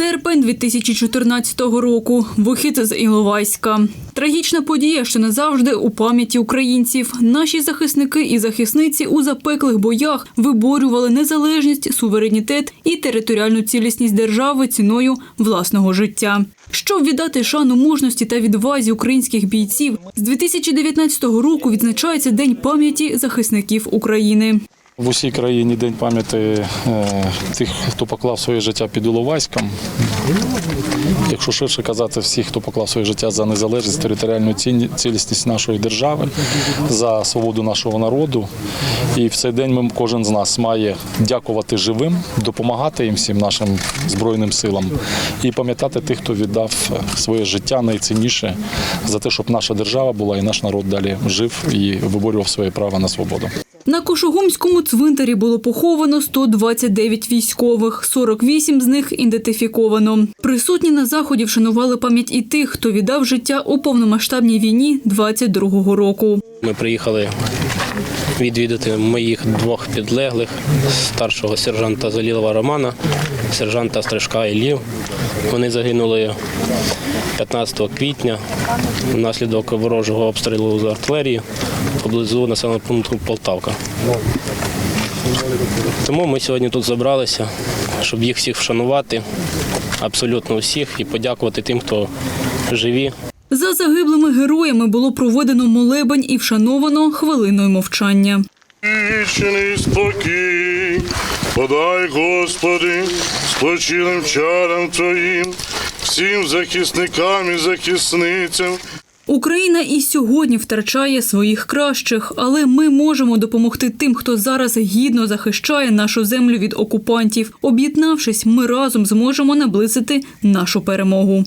Серпень 2014 року. Вихід з Іловайська. Трагічна подія, що назавжди у пам'яті українців. Наші захисники і захисниці у запеклих боях виборювали незалежність, суверенітет і територіальну цілісність держави ціною власного життя. Щоб віддати шану мужності та відвазі українських бійців, з 2019 року відзначається День пам'яті захисників України. В усій країні День пам'яті е, тих, хто поклав своє життя під Іловайськом. Якщо ширше казати, всіх, хто поклав своє життя за незалежність, територіальну цілісність нашої держави, за свободу нашого народу. І в цей день ми, кожен з нас має дякувати живим, допомагати їм всім нашим збройним силам і пам'ятати тих, хто віддав своє життя найцінніше за те, щоб наша держава була і наш народ далі жив і виборював своє право на свободу. На Кошугумському цвинтарі було поховано 129 військових, 48 з них ідентифіковано. Присутні на заході вшанували пам'ять і тих, хто віддав життя у повномасштабній війні 22-го року. Ми приїхали відвідати моїх двох підлеглих старшого сержанта Залілова Романа, сержанта Стрижка Іллів. Вони загинули 15 квітня внаслідок ворожого обстрілу з артилерії поблизу населеного пункту Полтавка. Тому ми сьогодні тут зібралися, щоб їх всіх вшанувати, абсолютно всіх, і подякувати тим, хто живі, За загиблими героями було проведено молебень і вшановано хвилиною мовчання. Вічний спокій, подай, Господи, спочилим чарам Твоїм, всім захисникам і захисницям, Україна і сьогодні втрачає своїх кращих, але ми можемо допомогти тим, хто зараз гідно захищає нашу землю від окупантів. Об'єднавшись, ми разом зможемо наблизити нашу перемогу.